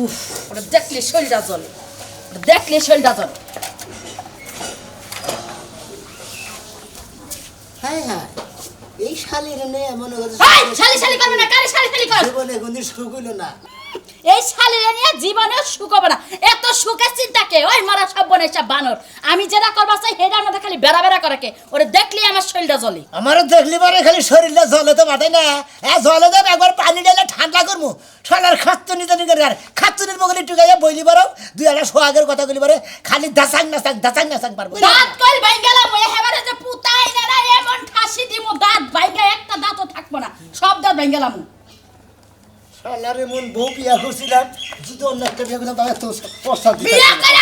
উফ ওটা দেখলে শরীরটা জ্বলে। ওটা দেখলে শরীরটা জ্বলে। হ্যাঁ হ্যাঁ এই শালির নেই মনে করছে শালি শালি করবে না কারে শালি শালি করবে জীবনে কোনদিন সুখ হইল না। এই শালিরে নিয়ে জীবনে সুখ হবে না। এত সুখের চিন্তা কে? ওই মারা সব বনে সব বানর। আমি যেটা করবা চাই হেডার মধ্যে খালি বেড়া বেড়া করে কে? ওরে দেখলেই আমার শরীরটা জ্বলে। আমারও দেখলি পরে খালি শরীরটা জলে তো মাঠে না। হ্যাঁ জলে দেব একবার পানি ঢেলে ঠান্ডা করব শালার খাচ্চুনি জানি করে আর খাচ্চুনির বগলে টুকাইয়া বইলি পারো দুই একটা সোহাগের কথা বলি পারে খালি দাসাং নাসাং দাসাং নাসাং পারব দাঁত কই ভাই গেলাম? ওই হেবারে যে পুতাই না না এমন ঠাসি দিমু। দাঁত ভাইগা একটা দাঁতও থাকব না। সব দাঁত ভাই গেলাম। শালার এমন বউ বিয়া করছিলাম যদি অন্য একটা বিয়ে করতাম তাহলে তো প্রস্তাব বিয়া। করে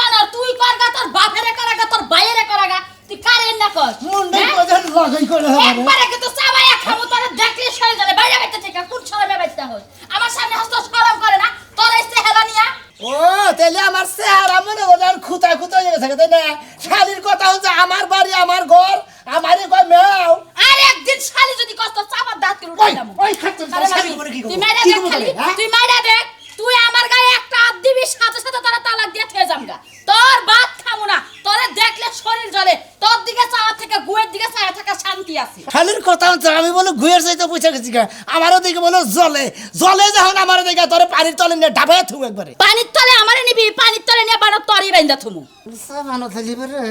বানর তুই করগা তোর বাপেরে করাগা তোর বাইরে করাগা তুই কারে না কর মুন্ডে হ্যাঁ? লাগাই করে হবে একবারে কিন্তু চাবাইয়া খামু তোরে দেখলে সরে যাবে বাইরে বাইতে থেকে কোন শরমে বাইতে হয়? আমার সামনে হস্ত শরম করে না তোর এই চেহারা নিয়া। ও তাহলে আমার চেহারা মনে করেন খুঁতা খুঁতা হয়ে গেছে তাই না? শালির কথা হচ্ছে আমার বাড়ি আমার ঘর আমারই কয় মেও আর একদিন শালি যদি কষ্ট চাপার দাঁত করে ওই উঠাই দামু ওই খাচ্চুনি আরে শালির মাগি, উপরে কি তুই করব মাইরা কি দেখ করব খালি তাহলে, হ্যাঁ? তুই মাইরা দেখ তুই আমার গায়ে একটা হাত দিবি সাথে সাথে তোরা তালাক দিয়ে থয়ে যামগা তোর বাদ খামু না তোরে দেখলে শরীর জ্বলে তোর দিকে চাওয়া থেকে গুয়ের দিকে চাওয়া থাকা শান্তি আছে শালির কথা হচ্ছে আমি বলো বুঝে গেছি আমারও দেখে বলো জলে। জলে যখন আমার দেখে তোরে পানির তলে নিয়ে ডাবায় থুম একবারে। পানির তলে আমারে নিবি? পানির তলে নিয়ে বানো তরি বাইন্দা থুমু। ভালো থাকলি রে।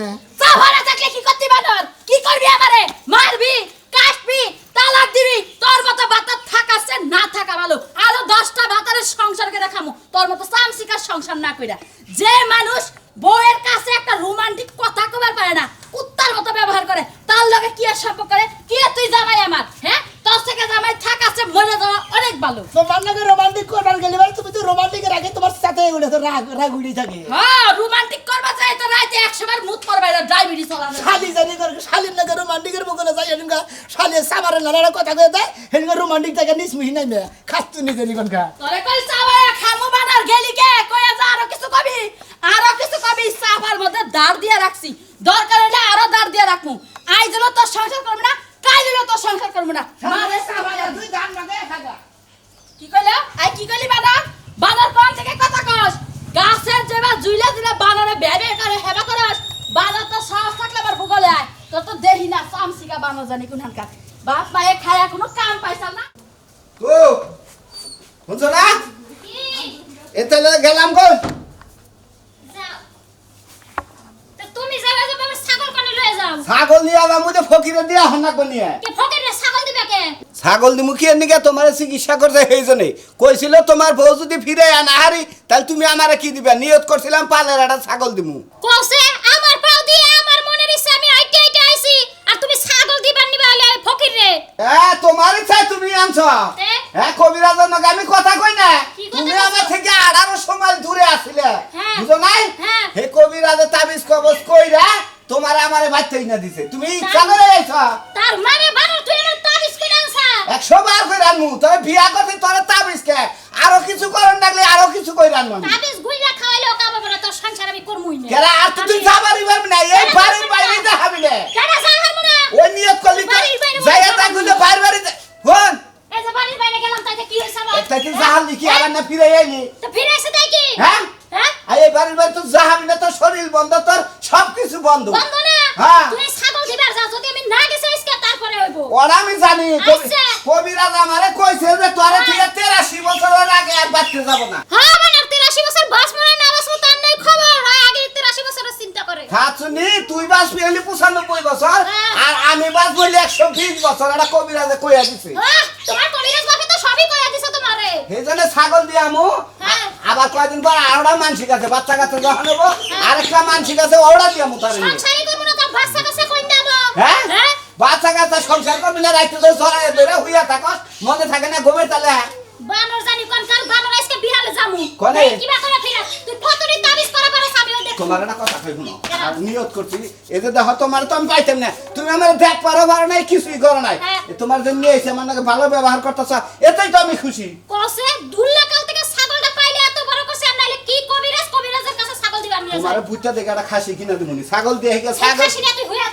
চাভারা থাকলে কি করতে বানর? কি করবি আমারে? মারবি? কাটবি? তালাক দিবি? তোর মতো বাতার থাকাছে না থাকা ভালো আরও দশটা বাতারের সংসার করে দেখামু তোর মতো সামসিকার সংসার না কইরা। যে মানুষ বউয়ের কাছে একটা রোমান্টিক কথা কবার পারে না কুত্তার মতো ব্যবহার করে তার লগে কি আর সম্পর্ক করে? কি তুই জামাই আমার হ্যাঁ? তোর থেকে জামাই থাকাছে মরে যাওয়া অনেক ভালো। তোমার নাকি রোমান্টিক করবার গেলে এবার তুমি তো রোমান্টিকের আগে তোমার সাথে উঠে তো রাগ রাগ উড়ি থাকে। হ্যাঁ রোমান্টিক করবা চাই তো রাইতে একশো বার মুত করবা ডায়াবেটিস চালানো শালি জানি করে শালির নাকি রোমান্টিকের মুখে যাই এরকম শালি সামারে নানা কথা কয়ে দেয় হেরঙ্গা রোমান্টিক থাকে নিসমিহি নাই মেয়ে। খাচ্ছু নি জানি কোনকা তোরে কই চাবায়া খামু বানার গেলি কে? কইয়া যা আরও কিছু কবি। আরও কিছু কবি চাপার মধ্যে দাঁড় দিয়ে রাখছি। দরকার হলে আরও দাঁড় দিয়ে রাখমু। আই দিল তোর সংসার করব না কাই দিল তোর সংসার করব না। কি কইলা? আই কি কইলি বানর বানর কোন থেকে কথা কস? গাছের যেবা জুইলা দিলে বানরে বেবে করে হেবা করস। বানর তো সাহস থাকলে আবার ভূগোলে আয়। তোর তো দেহি না সামসিকা বানর জানি কোনখানকার বাপ মায়ে খায়া কোনো কাম পাইছাল না? ও বুঝছ না? এতে গেলাম কই? ছাগল কানে নিয়ে আবার মুঝে ফকিরে দিয়া হন না নিয়ে কে ফকিরে ছাগল দিবে কে ছাগল দিমু কি তোমার চিকিৎসা করতে সেই জন্যে কইছিল তোমার বউ যদি ফিরে আনা হারি তাহলে তুমি আমারে কি দিবে নিয়ত করছিলাম পালের একটা ছাগল দিমু কোসে আমার পাও দিয়ে আমার মনের ইচ্ছা আমি আইতে আইতে আইছি আর তুমি ছাগল দিবার নিবা হলে ফকির রে হ্যাঁ তোমার ইচ্ছা তুমি আনছো? হ্যাঁ কবিরাজের নাকি আমি কথা কই না তুমি? আমার থেকে আঠারো সময় দূরে আসছিলে হ্যাঁ। বুঝো নাই হ্যাঁ। হে কবিরাজে তাবিজ কবজ কইরা তোমার আমারে বাচ্চাই না দিছে তুমি ইচ্ছা? করে আইছো তার মানে বানর তুই আমার তাবিজ করে আনছা একশো বার করে আনমু তবে বিয়া করতে তোর তাবিজ কে? আরও কিছু করেন লাগলে আরও কিছু কইরা আনমু আমি। তাবিজ গুইলা খাওয়াইলেও কামাবো না তোর সংসার আমি করমুই না। কেরা আর তুই যাবারই পারবি না এই বাড়ির বাইরে যাবি না। কেডা সাহার মনা ওই নিয়ত করলি তো। যাইয়া তা। গুলো বাইরে বাইরে হন। এই যে বাড়ির বাইরে গেলাম তাইতে কি হইছে আমার কি জাহাল লিখি আবার না ফিরে আইলি। তো ফিরে এসে তাই কি? হ্যাঁ? হ্যাঁ? আর এই বাড়ির বাইরে তো জাহাবি না তোর শরীর বন্ধ তোর সবকিছু বন্ধ। বন্ধ না? হ্যাঁ। তুই ছাগল দিবার যা যদি আমি না গেছে হইব। ওরা আমি জানি আচ্ছা। কবিরাজ আমারে কইছে যে তোরা হ্যাঁ। থেকে তেরাশি বছরের আগে আর বাঁচতে যাব না। হ্যাঁ মানে 83 বছর বয়স মনে না বাসবো তার নাই খবর। আগে 83 বছরের চিন্তা করে। খাচুনি তুই বাস পেলি পঁচানব্বই বছর হ্যাঁ। আর আমি বাস বলি একশো বিশ বছর এটা কবিরাজে কইয়া দিছে। হ্যাঁ তোমার কবিরাজ বাকি তো সবই কইয়া দিছে তোমারে। সেই জন্য ছাগল দিয়ে আমু হ্যাঁ। আবার কয়দিন পর আরোটা মানসিক আছে বাচ্চা কাছে যখন হব আরেকটা মানসিক আছে ওরা দিয়ে আমু তার সংসারই করব না তো বাচ্চা কাছে কই না হ্যাঁ? হ্যাঁ? বাচ্চা কাছে সংসার করবি না রাইতে তো সরাই ধরে হইয়া থাকস মনে থাকে না ঘুমের তালে বানর জানি কোন কাল বানর আজকে বিহালে যামু কোনে? এই কিবা করে ফিরা তুই ফতুরি তাবিজ করে পারে আমি ওই দেখি তোমার একটা কথা কই শুনো? আর নিয়ত করছি এতে দেখো তোমার তো আমি পাইতাম না। তুমি আমার দেখ পারো পারো নাই কিছুই করো নাই। হ্যাঁ। তোমার জন্য এসে আমার নাকি ভালো ব্যবহার করতেছ এতেই তো আমি খুশি। কোসে দুল্লা কাল থেকে ছাগলটা পাইলে এত বড় কইছে আর নাইলে কি কবিরাজ কবিরাজের কাছে ছাগল নিয়ে তোমার বুঝতে দেখে একটা খাসি কিনা দিবনি ছাগল দিয়ে ছাগল খাসি না তুই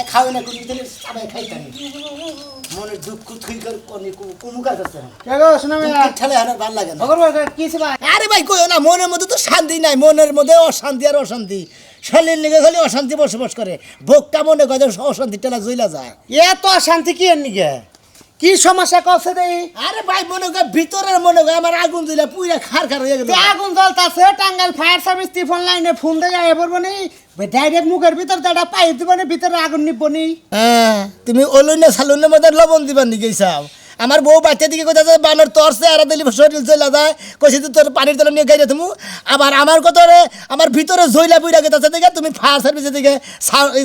এ খাওয়াই না কোনো দিলে চাবাই খাইতাম মনে দুঃখ থুই করে কোনি কোনো কাজ আছে। না কেগো শোনা ভাইয়া ঠেলে হারার ভালো লাগে না। খবর কি ছিল আরে ভাই কইও না মনের মধ্যে তো শান্তি নাই মনের মধ্যে অশান্তি আর অশান্তি। শরীর নিগে খালি অশান্তি বসবাস করে। ভোগটা মনে করে অশান্তি টেলা জইলা যায়। এত অশান্তি কি এর নিগে কি সমস্যা কছে দেই আরে ভাই মনে কর ভিতরের মনে কর আমার আগুন দিলে পুইরা খার খার হয়ে গেল। তে আগুন জ্বলতাছে টাঙ্গাইল ফায়ার সার্ভিস টিফোন লাইনে ফোন দিয়ে এ পড়ব নি। ডাইরেক্ট মুখের ভিতর দাঁড়া পাই দিব নি ভিতরে আগুন নিব নি। হ্যাঁ তুমি ওলুনে সালুনের মধ্যে লবণ দিবার নি চাও আমার বউ বাচ্চা দিকে কোথায় বানর তরছে আর দিলি শরীর চলে যায়। কইছি তুই তোর পানির তলে নিয়ে গাইরে তুমি আবার আমার কথা রে আমার ভিতরে ঝইলা বুইরা গেছে দেখে তুমি ফায়ার সার্ভিসের দিকে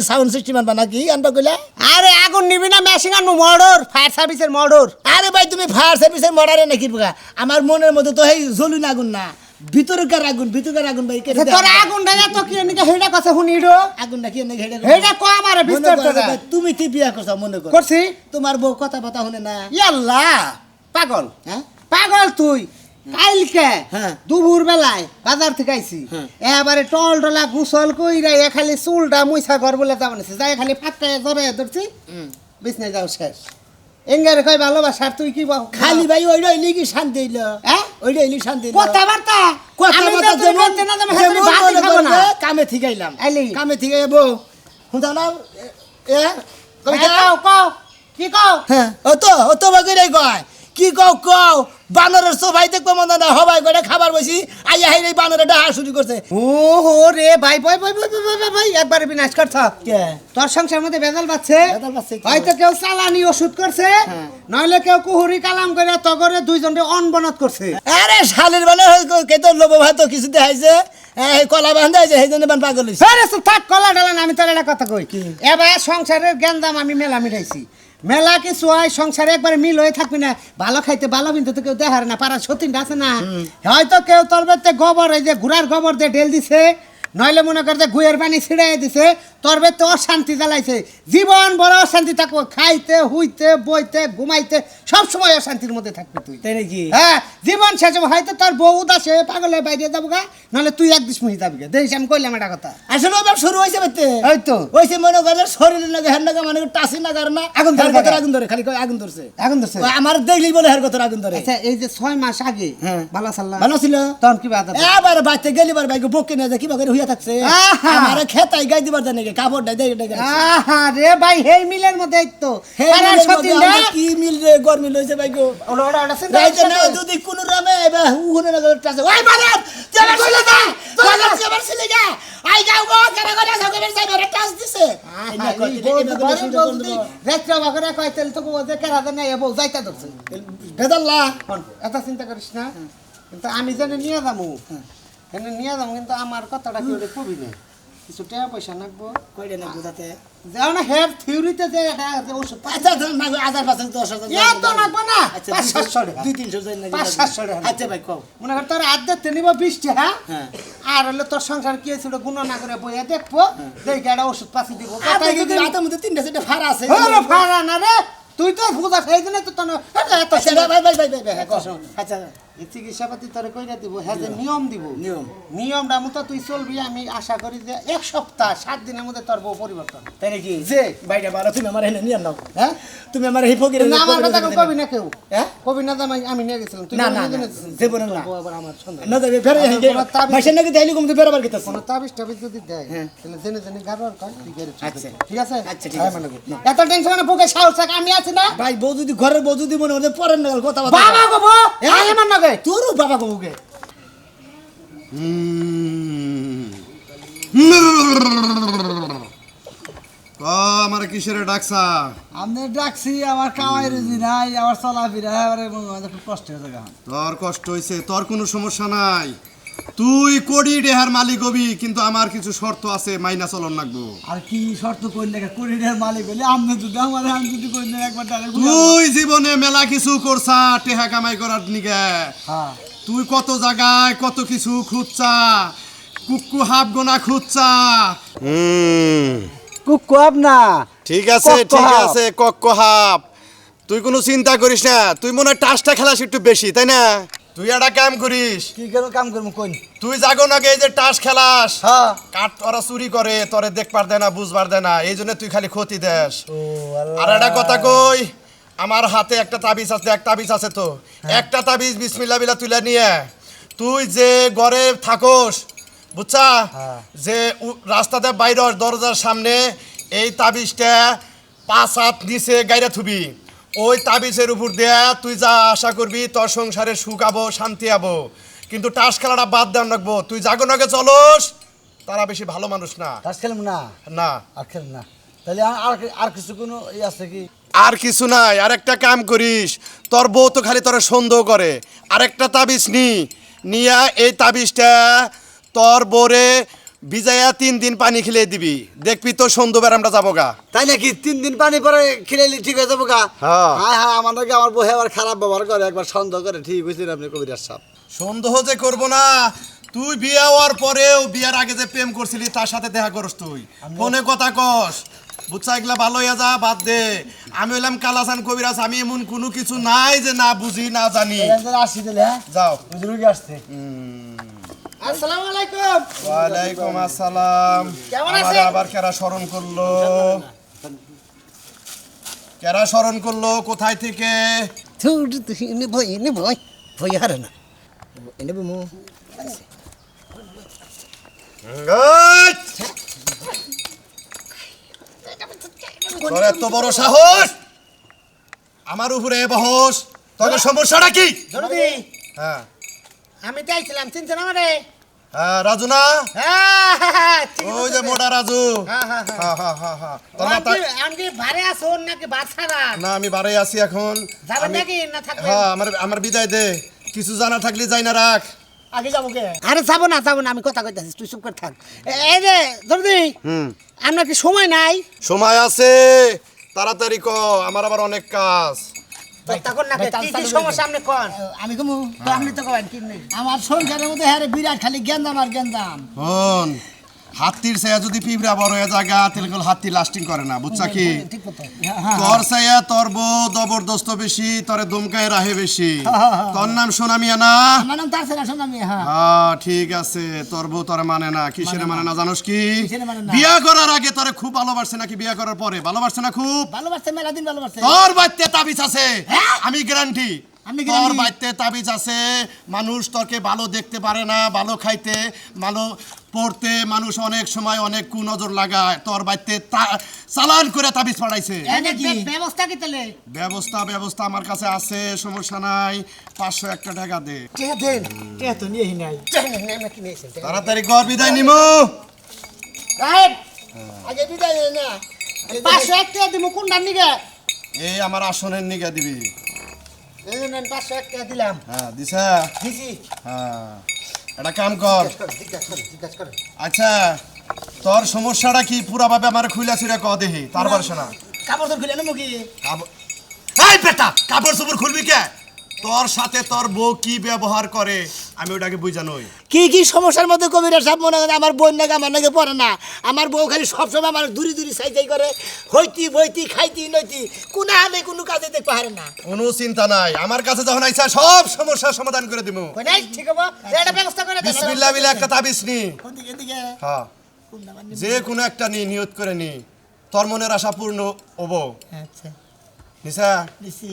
সাউন্ড সিস্টেম আনবা নাকি? আনবা কইলা। আরে আগুন নিবি না মেশিন আনব মর্ডর ফায়ার সার্ভিসের মর্ডর। আরে ভাই তুমি ফায়ার সার্ভিসের মর্ডারে নাকি বোকা? আমার মনের মধ্যে তো এই জলুন আগুন না। ভিতরকার আগুন ভিতরকার আগুন ভাই দাও। তোর আগুন ডাইয়া তো কি নিকে হেডা কছে শুনি রে আগুন নাকি এনে ঘেড়ে হেডা কো আমারে মনে বিস্তার ভাই, তুমি কি বিয়া করছ মনে করো। করছি? তোমার বউ কথা কথা শুনে না। ইয়াল্লা পাগল। হ্যাঁ? পাগল তুই। কালকে হ্যাঁ। দুপুর বেলায় বাজার থেকে আইছি। হ্যাঁ। এবারে টল টলা গুসল কইরা এ খালি চুলটা মুইসা ঘর বলে যাব না যাই খালি ফাটকায় জরে ধরছি। বিছনায় যাও শেষ। এঙ্গারে কই ভালোবাসা আর তুই কি খালি ভাই ওইটা হইলে কি শান্তি হইল। হ্যাঁ? ওইটা হইলে শান্তি কথাবার্তা? কথাবার্তা যেমন- মনে কামে থিকাইলাম আইলি। কামে থিকাই বউ শুনতা না? এ কবিতা? হ্যাঁ, কও কি কও? হ্যাঁ ও তো ও তো বাকিরাই কয়? কি কও কও? বানরের সোফাই দেখব মনে না হবাই করে খাবার বসি। আইয়া হাই এই বানরে ডাহা শুরু করছে। ও হো রে ভাই ভাই ভাই ভাই ভাই, ভাই, ভাই, একবারে বিনাশ করছ কে? তোর সংসার মধ্যে বেজাল পাচ্ছে। বেজাল পাচ্ছে হয়তো কেউ চালানি ওষুধ করছে হ্যাঁ। নইলে কেউ কুহুরি কালাম করে তগরে দুইজনে অনবনত করছে। আরে শালির মানে কে তো লোভ ভাত কিছু দেখাইছে? এই কলা বান্ধা সেই জন্য বান পাগল হইছে। আরে চুপ থাক কলা ডালা আমি তোর একটা কথা কই। এবার সংসারের জ্ঞানদাম আমি মেলা মিটাইছি মেলা কিছু হয় সংসারে একবারে মিল হয়ে থাকবি না। ভালো খাইতে ভালো কিন্তু তো কেউ দেখার না পারা সতীন আছে না। হয়তো কেউ তোর গোবর এই যে ঘোড়ার গোবর দিয়ে ডেল দিছে নইলে মনে কর যে গুয়ের পানি ছিড়াই দিছে তোর বেতে অশান্তি জ্বালাইছে। জীবন বড় অশান্তি থাকব খাইতে হুইতে বইতে ঘুমাইতে সব সময় অশান্তির মধ্যে থাকবি তুই। তাই নাকি? হ্যাঁ জীবন শেষ হবে। হয়তো তোর বউ উদাস হয়ে পাগল হয়ে বাইরে যাব গা নাহলে তুই এক দিস মুহি যাবি গা। দেখিস আমি কইলাম একটা কথা। আসলে ওবার শুরু হয়েছে বেতে এই তো। হয়েছে মনে করে শরীরে লাগে হের লাগে মানে টাসি না কারণ না আগুন ধরে কথা আগুন ধরে খালি কয় আগুন ধরছে। আগুন ধরছে। আমার দেখলি বলে হের কথা আগুন ধরে। আচ্ছা এই যে ছয় মাস আগে হ্যাঁ। ভালো সাল্লাম ভালো ছিল? তখন কি বাদ এবার বাচ্চা গেলি বার বাইকে বকে নিয়ে যায় কিবা করে হইয়া থাকছে। আমার খেতাই গাই দিবার জানে কাপড় নাই দেয় দেয় আহা রে ভাই হেই মিলের মধ্যে এই তো পাড়ার সতীন রে কি মিল রে গরমি লইছে ওটা চিন্তা রাইতে না যদি কোন রামে এবার উহুনে না গেল টাসে ওই ছেলে যা যা আই যাও গো কেন করে দিছে কই দিলে করে কোন যদি দেবো? রাত্রে বাগরে তেল তো ওদের কেরা দেন এই বউ যাইতা ধরছে বেদাল্লা এত চিন্তা করিস না কিন্তু আমি জানি নিয়ে যাব এনে নিয়ে যাব কিন্তু আমার কথাটা কি ওরে কবি না? কিছু টাকা পয়সা নাকবো। কইরে না বুঝাতে যাও না হের থিওরিতে যে এটা যে ওষুধ পাই ধর না আধার পাশে দশ হাজার এত নাকবো। না। পাঁচ দুই- সাতশো টাকা দুই তিনশো যাই না পাঁচ সাতশো টাকা আচ্ছা ভাই কও। মনে কর তোর দেখতে নিব বিশ টাকা হ্যাঁ। আর হলে তোর সংসার কি হয়েছিল গুণ না করে বইয়া দেখব। দেখে একটা ওষুধ পাশে দিব। হাতের মধ্যে তিনটা চারটা ফাড়া আছে ফাড়া না রে। তুই তো সেই জন্য তো তোর আচ্ছা ভাই ভাই ভাই ভাই ভাই হ্যাঁ, কও। আচ্ছা এই চিকিৎসা পাতি তোরে কইরা দিব হ্যাঁ যে নিয়ম দিব। নিয়ম। নিয়মটা মতো তুই চলবি আমি আশা করি যে এক সপ্তাহ সাত দিনের মধ্যে তোর বউ পরিবর্তন। তাই নাকি? যে বাইরে ভালো তুমি আমার এনে নিয়ে নাও। হ্যাঁ? তুমি আমার এই ফকিরের না আমার কথা কবি না কেউ। হ্যাঁ? কবি না জামাই আমি নিয়ে গেছিলাম। তুই না, না, না, না। আবার আমার সন্দেহ না দেবে ফেরে নাকি দেইলি কমতে ফের আবার গেতাছে কোনো তাবিজ টাবিজ যদি দেয় হ্যাঁ। তাহলে জেনে জেনে তুই গেড়ে আচ্ছা। ঠিক আছে? আচ্ছা, ঠিক হ্যাঁ, আছে। মানে এত টেনশন মানে বুকে সাহস আমি আছি না। ভাই বউ যদি ঘরের বউ যদি মনে হতে পরের না কথা বাবা গো বউ আমার নাগে। তোরও বাবা বউকে। আমার কিসের ডাকসা? আমি ডাকছি আমার কামাই রুজি নাই আমার চলাফেরা খুব কষ্ট হয়েছে তোর কষ্ট হয়েছে তোর কোনো সমস্যা নাই। তুই কোটি ডেহার মালিক হবি কিন্তু আমার কিছু শর্ত আছে মাইনা চলন লাগবো। আর কি শর্ত করলে কোরিডের মালিক বলে আমি যদি আমার আমি যদি করি না একবার তুই জীবনে মেলা কিছু করছা টেহা কামাই করার নিগে। হ্যাঁ। তুই কত জায়গায় কত কিছু খুঁজছা কুক্কু হাফ গোনা খুচ্চা হুম। কুকু না? ঠিক আছে ঠিক। আছে কক্ক হাফ। তুই কোনো চিন্তা করিস না তুই মনে হয় টাসটা খেলাস একটু বেশি তাই না? তুই একটা কাম করিস। কি কেন কাম করব কোন তুই জাগো নাকি এই যে টাস খেলাস। হ্যাঁ। কাঠ ওরা চুরি করে তোরে দেখবার দেয় না বুঝবার দেয় না এই জন্য তুই খালি ক্ষতি দেস। ও আল্লাহ। আর একটা কথা কই আমার হাতে একটা তাবিজ আছে এক তাবিজ আছে তো। হ্যাঁ। একটা তাবিজ বিসমিল্লা বিলা তুলে নিয়ে তুই যে ঘরে থাকোস বুঝছা? হ্যাঁ। যে রাস্তাতে বাইর দরজার সামনে এই তাবিজটা পাঁচ হাত নিচে গাইরা থুবি। ওই তাবিজের উপর দেয়া তুই যা আশা করবি তোর সংসারে সুখ আবো শান্তি আবো। কিন্তু টাস খেলাটা বাদ দেওয়া রাখব তুই জাগো নাগে চলস। তারা বেশি ভালো মানুষ না। তাস খেলাম না? না। আর খেলাম না। তাহলে আর- আর কিছু কোনো ই আছে কি? আর কিছু নাই। আর একটা কাম করিস। তোর বউ তো খালি তোর সন্দেহ করে। আরেকটা তাবিজ নি। নিয়া এই তাবিজটা তোর বউরে ভিজাইয়া তিন দিন পানি খেলে দিবি। দেখবি তো সন্দেহ বেড়ামটা যাব গা তাই নাকি? তিন দিন পানি পরে খেলে ঠিক হয়ে যাব গা হ্যাঁ। হ্যাঁ হ্যাঁ আমাদেরকে আমার বহে আবার খারাপ ব্যবহার করে একবার সন্দেহ করে ঠিক হয়েছে আপনি কবিরাজ সাহেব। সন্দেহ যে করব না তুই বিয়ে হওয়ার পরেও বিয়ার আগে যে প্রেম করছিলি তার সাথে দেখা করস তুই। ফোনে কথা কস। বুঝছা এগুলা ভালো হইয়া যা বাদ দে। আমি হইলাম কালাসান কবিরাজ আমি এমন কোনো কিছু নাই যে না বুঝি না জানি। আসছি হ্যাঁ? যাও। রুগী আসছে। আসসালামু আলাইকুম। ওয়ালাইকুম আসসালাম। কেমন আছেন? আবার কেরা স্মরণ করল? কেরা স্মরণ করল? কোথায় থেকে? এনে ভয় এনে ভয় ভয় হারে না। এনে মু। এই! তোর এত বড় সাহস! আমার উপরে বহস। তোর সমস্যাটা কি? জরুরি। হ্যাঁ। আমি তো আইছিলাম চিনছেন আমারে? রাজু না? হ্যাঁ, হ্যাঁ, হ্যাঁ, ওই যে মোটা রাজু। হ্যাঁ, হ্যাঁ, হ্যাঁ। হ্যাঁ হ্যাঁ হ্যাঁ হ্যাঁ। না আমি বাড়াই আছি এখন। হ্যাঁ আমার আমার বিদায় দে। কিছু জানা থাকলে যাই না রাখ। আগে যাব কে? আরে যাব না যাব না আমি কথা কইতাছি তুই চুপ করে থাক। এই যে হুম। আপনার কি সময় নাই? সময় আছে। তাড়াতাড়ি ক আমার আবার অনেক কাজ। আমি কমু? তো আপনি তো কবেন কি আমার সংসারের মধ্যে হ্যাঁ বিরাট খালি গেন্দাম আর গেন্দাম হাতির ছায়া যদি পিঁপড়া বড় হয়ে জায়গা তাহলে হাতি লাস্টিং করে না বুঝছা কি? ঠিক কথা। হ্যাঁ তোর ছায়া তোর বউ জবরদস্ত বেশি তোরে দমকায় রাহে বেশি। তোর নাম সোনামিয়া না? হ্যাঁ। হ্যাঁ ঠিক আছে। তোর বউ তোরে মানে না কিসের মানে না জানোস কি? মানে? বিয়া করার আগে তোরে খুব ভালোবাসছে নাকি বিয়া করার পরে? ভালোবাসছে না খুব? ভালোবাসছে মেলা দিন ভালোবাসছে। তোর বাড়িতে তাবিজ আছে। আমি গ্যারান্টি তোর? বাড়িতে তাবিজ আছে মানুষ তোকে ভালো দেখতে পারে না ভালো খাইতে ভালো পড়তে মানুষ অনেক সময় অনেক কুনজর লাগায়। তোর বাড়িতে চালান করে তাবিজ পাঠাইছে। ব্যবস্থা কি তাহলে? ব্যবস্থা ব্যবস্থা আমার কাছে আছে সমস্যা নাই পাঁচশো একটা টাকা দে। তাড়াতাড়ি কর বিদায় নিমু। রাইট আগে বিদায় না পাঁচশো এক টাকা দিব কোনটা নিগে? এই আমার আসনের নিগা দিবি। পাঁচশো এক টাকা দিলাম হ্যাঁ দিছা দিছি হ্যাঁ একটা কাম কর আচ্ছা তোর সমস্যাটা কি পুরাভাবে আমার খুইলা ছিড়া ক দেহি তারপর শোনা কাপড় তো খুলে নেব কি বেটা কাপড় চোপড় খুলবি কে তোর সাথে তোর বউ কি ব্যবহার করে আমি ওটাকে বুঝানোই কি কি সমস্যার মধ্যে কবিরা সব মনে করে আমার বোন নাকি আমার নাকি পড়ে না? আমার বউ খালি সবসময় আমার দূরি দূরি চাই চাই করে হইতি বইতি খাইতি নইতি কোনো হালে কোনো কাজে দেখতে পারে না। কোনো চিন্তা নাই। আমার কাছে যখন আইসা সব সমস্যার সমাধান করে দিব কই নাই? ঠিক হব এটা ব্যবস্থা করে দেন। বিসমিল্লাহ বিলে একটা তাবিজ নি। হ্যাঁ। যে কোনো একটা নি নিয়ত করে নি। তোর মনের আশা পূর্ণ হব। আচ্ছা। নিশা দিছি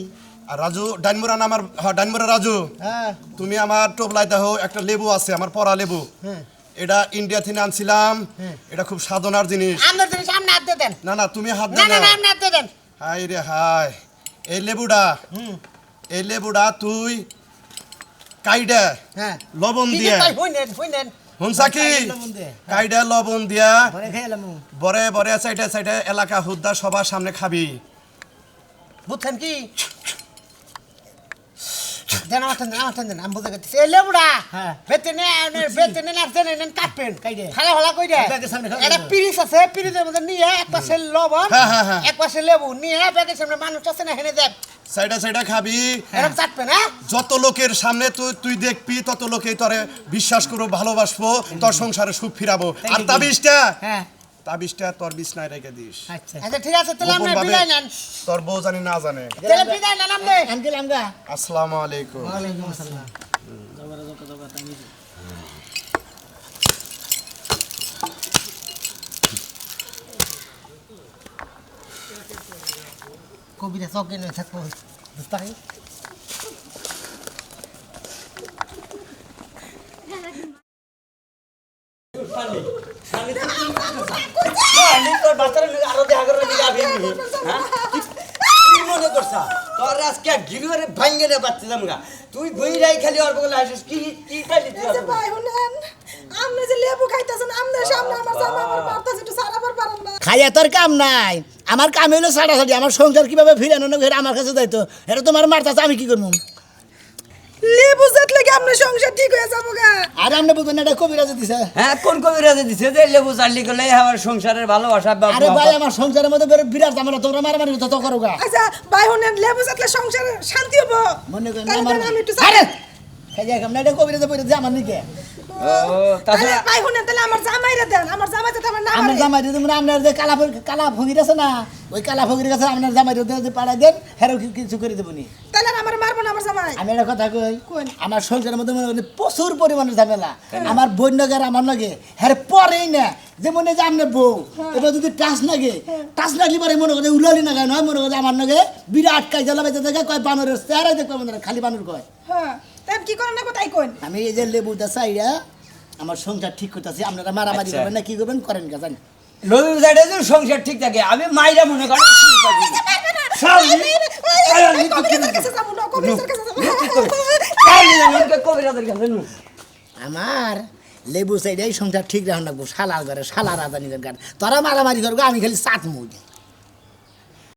আর রাজু ডাইনমুরা আমার হ্যাঁ ডাইনমুরা রাজু। হ্যাঁ। তুমি আমার টোপলাই দেখো একটা লেবু আছে আমার পরা লেবু। এটা ইন্ডিয়া থেকে আনছিলাম। এটা খুব সাধনার জিনিস। আপনার জিনিস আপনি হাত দেন। না না তুমি হাত না দে না না আপনি হাত দেন। হাই রে হাই এই লেবুটা এই লেবুটা তুই কাইডা হ্যাঁ। লবণ দিয়ে। হুনসা কি। কাইডা লবণ দিয়া। বরে বরে সাইডে সাইডে এলাকা হুদ্দা সবার সামনে খাবি। বুঝছেন কি? দেন আমার দেন আমার দেন আমি বুঝতে গেছি। এই লেবুড়া। বেতে নে বেতে নে আর দেন নেন কাটবেন। কাইটে। খালা হলা কই দে? ব্যাগের সামনে খালা এটা দেবো। পিরিস আছে পিরিসের মধ্যে নিয়ে এক পাশে লবণ হ্যাঁ, হ্যাঁ, হ্যাঁ। এক পাশে লেবু নিয়ে ব্যাগের সামনে মানুষ আছে না হেনে দেব সাইডা সাইডা খাবি। এরকম চাটবে না? যত লোকের সামনে তুই তুই দেখবি তত লোকেই তোরে বিশ্বাস করব ভালোবাসবো তোর সংসারে সুখ ফিরাবো। আর তাবিজটা? হ্যাঁ। তাবিজটা তোর বিছনায় রেখে দিস। আচ্ছা আচ্ছা। ঠিক আছে তাহলে আমরা বিদায় নেন। তোর বউ জানি না জানে। তাহলে বিদায় নেন আপনি আঙ্কেল আমগা। আসসালামু আলাইকুম। ওয়ালাইকুম আসসালাম। কবিরা চকে নয় থাকব। তাই তোর বাচ্চারা আরও দেখা করে যাবি হ্যাঁ কি মনে করছা তোর আজকে গিলুয়ারে ভাঙ্গে না পাচ্ছিলাম গা। তুই খালি অল্প আসিস। কি যে লেবু খাইতেছেন সামনে আমার জামা আমার মারতেছে একটু সারাবার পারেন না। খাইয়া তোর কাম নাই। আমার কাম হইল সাড়াসাড়ি আমার সংসার কীভাবে ফিরানো না আমার কাছে দায়িত্ব এটা তোমার মারতাছে আমি কি করব? লেবু আপনার সংসার ঠিক হয়ে যাব গা। আর আপনি বুঝবেন এটা কবিরাজে দিছে। হ্যাঁ কোন কবিরাজে দিছে? যে লেবু আমার সংসারের ভালোবাসা বা আরে ভাই মহব্বত। আমার সংসারের মধ্যে বিরাট ঝামেলা তোমরা মারামারি তো তো করো গা। আচ্ছা ভাই শুনেন লেবু জাতলে সংসারে শান্তি হব। মনে করেন তাহলে আমার দেন আমি একটু আরে! খাইয়া কাম না এটা কবিরাজে বইতে যে আমার নিকে ও তাহলে তাছাড়া ভাই শুনেন তাহলে আমার জামাইরে দেন। আমার জামাই আমার না জামাই দিদি মানে আপনার যে কালা কালা ফকির আছে না ওই কালা ফকির কাছে আপনার জামাই দিদি পাড়াই দেন হেরো কিছু করে দেবনি তাহলে আমার আমার জামাই আমি একটা কথা কই আমার সংসারের মধ্যে মনে প্রচুর পরিমাণের ঝামেলা। আমার বোন নগের আমার নগে হ্যাঁ পরেই না যে মনে যে আপনার বউ এবার যদি টাচ লাগে টাচ লাগলে পরে মনে করে উলালি না নয় মনে করে আমার নগে বিরাট কাজ জ্বালা বেঁচে থাকে কয় বানরের চেহারাই দেখবে আমাদের খালি বানর কয়। হ্যাঁ। কি করেন না কোথায় কোন? আমি এই যে লেবুটা চাইরা আমার সংসার ঠিক করতেছি আপনারা মারামারি আচ্ছা। করবেন না কি করবেন করেন কা জানি লেবু যদি সংসার ঠিক থাকে আমি মাইরা মনে করি নি- কাছে যাব না কবিরাজের কাছে যাব নি- কবিরাজের কাছে। আমার লেবু সাইডে সংসার ঠিক রাখুন রাখব শালার ঘরে শালার ঘরে তোরা মারামারি করব আমি খালি চাট মুখ